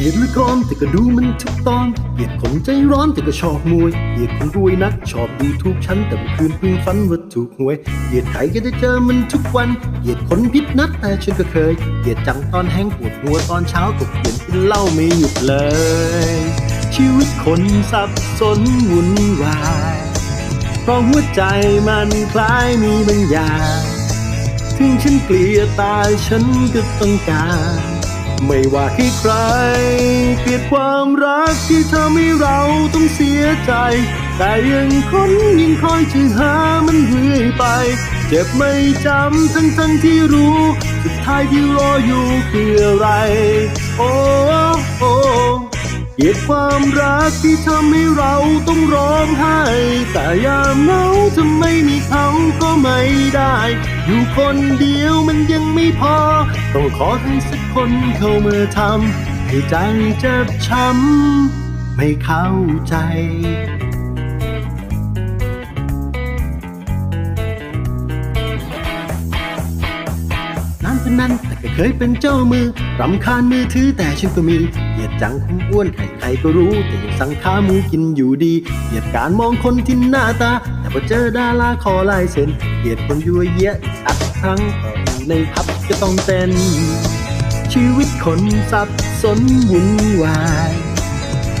เกลียดละครแต่ก็ดูมันทุกตอนเกลียดคนใจร้อนแต่ก็ชอบมวยเกลียดคนรวยนักชอบดูทุกชั้นแต่เมื่อคืนเพิ่งฝันว่าถูกหวยเกลียดใครก็ได้เจอมันทุกวันเกลียดคนพิษนัดแต่ฉันก็เคยเกลียดจังตอนแห้งปวดหัวตอนเช้าตกเย็นกินเหล้าไม่หยุดเลย ชีวิตคนสับสนวุ่นวายเพราะหัวใจมันคล้ายมีบางอย่าง ถึงฉันเกลียดตายฉันก็ต้องการ ไม่ว่าใครใคร เกลียดความรักที่ทำให้เราต้องเสียใจ แต่ยังคนยังคอยจะหามันเรื่อยไป เจ็บไม่จำทั้งทั้งที่รู้ สุดท้ายที่รออยู่คืออะไร โอ้โอ้เกลียดความรักที่ทำให้เราต้องร้องไห้ แต่ยามเหงาทำไมมีเขา ก็ไม่ได้ อยู่คนเดียวมันยังไม่พอ ต้องขอให้สักคนเข้ามาทำให้ใจเจ็บช้ำไม่เข้าใจ พนันแต่ก็เคยเป็นเจ้ามือรำคาญมือถือแต่ฉันก็มีเหยียดจังคงอ้วนใครใครๆก็รู้ แต่ยังสั่งขาหมูกินอยู่ดีเหยียดการมองคนที่หน้าตา แต่พอเจอดาราขอลายเซ็นเหยียดคนยั่วเยะอัดครั้งต่ออยู่ในพับก็ต้องเต้นชีวิตคนสับสนวุ่นวาย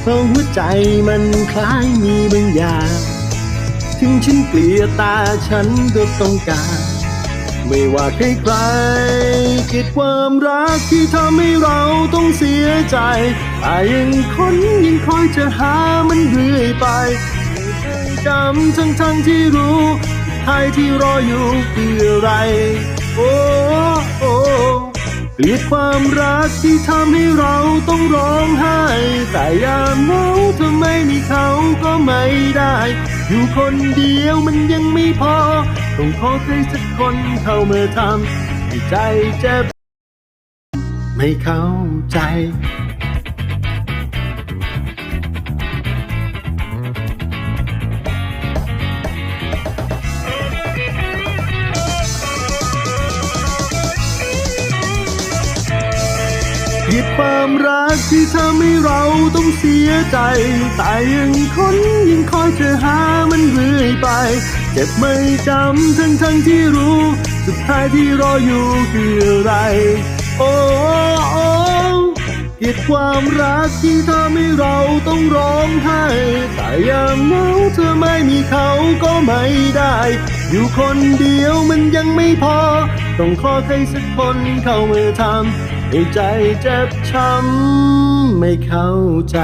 เพราะหัวใจมันคล้ายมีบางอย่าง ถึงฉันเกลียดตาฉันก็ต้องการ ไม่ว่าใครใครๆเกลียดความรักที่ทำให้เราต้องเสียใจแต่ยังคนยังคอยจะหามันเรื่อยไปไม่เคยจำทั้งทั้งที่รู้สุดท้ายที่รออยู่คืออะไร โอ้โอ้เกลียดความรักที่ทำให้เราต้องร้องไห้ แต่ยามเหงาทำไมมีเขาก็ไม่ได้ อยู่คนเดียวมันยังไม่พอ ต้องขอใครสักคนเข้ามาทำให้ใจเจ็บไม่เข้าใจ เกลียดความรักที่ทำให้เราต้องเสียใจ แต่ยังคนยังคอยจะหามันเรื่อยไป เจ็บไม่จำทั้งทั้งที่รู้ สุดท้ายที่รออยู่คืออะไร โอ้โอ้เกลียดความรักที่ทำให้เราต้องร้องไห้ แต่ยามเหงาเธอไม่มีเขาก็ไม่ได้ อยู่คนเดียวมันยังไม่พอ ต้องขอใครสักคนเข้ามาทำ ให้ใจเจ็บช้ำไม่เข้าใจ